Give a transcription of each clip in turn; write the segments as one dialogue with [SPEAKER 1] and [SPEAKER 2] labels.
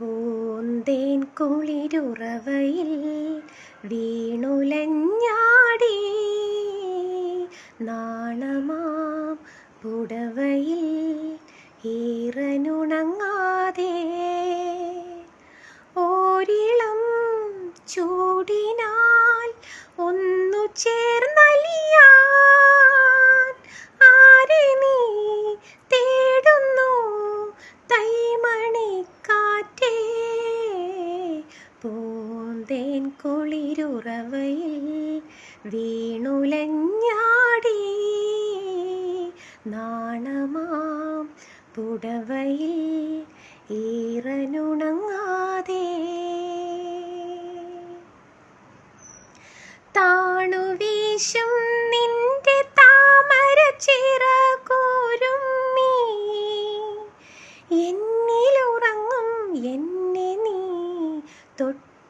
[SPEAKER 1] പൂന്തേൻ കുളിരുറവയിൽ വീണുലഞ്ഞാടി. നാണമാം പുടവയിൽ ഈറനുണങ്ങാതെ. ഓരിളം ചൂടിനാൽ ഒന്നു ചേർന്നലിയാൻ. ആരെ നീ തേടുന്നു? തൈമണിക്കാറ്റേ കുളിരുറവയിൽ വീണുലഞ്ഞാടി. നാണമാം പുടവയിൽ ഈറനുണങ്ങാതെ. താണുവീശും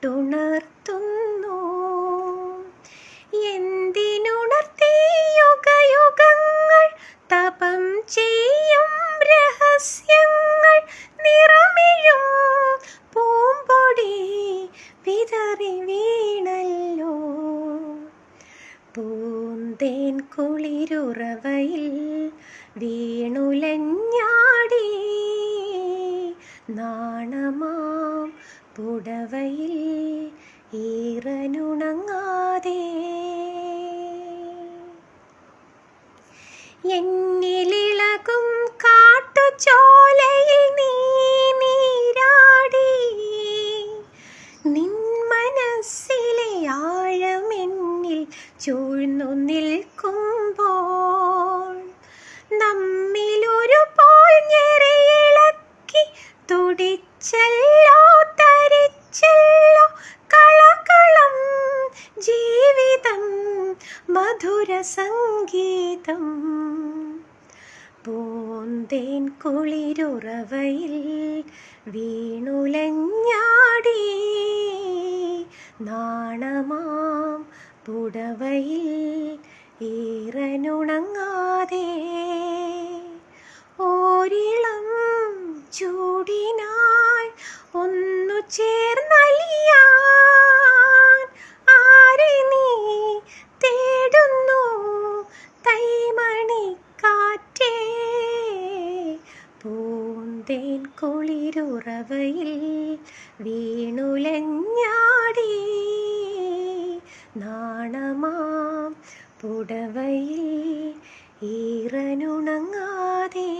[SPEAKER 1] തൊട്ടുണർത്തുന്നു എന്തിനുണർത്തി യുഗയുഗങ്ങൾ തപം ചെയ്യും രഹസ്യങ്ങൾ. നിറമിഴും പൂമ്പൊടി വിതറി വീണല്ലോ. പൂന്തേൻ കുളിരുറവയിൽ വീണുലഞ്ഞാടി. നാണമാം പുടവയിൽ ഈറനുണങ്ങാതെ എന്നിലിളകും കാട്ടുചോലയിൽ നീ നീരാടി. നിൻ മനസ്സിലെ എന്നിൽ ചൂഴ്ന്നു നിൽക്കുമ്പോൾ മധുര സംഗീതം. പൂന്തേൻ കുളിരുറവയിൽ വീണുലഞ്ഞാടി. നാണമാം പുടവയിൽ ഈറനുണങ്ങാതെ. കുളിരുറവയിൽ വീണുലഞ്ഞാടി. നാണമാം പുടവയിൽ ഈറനുണങ്ങാതെ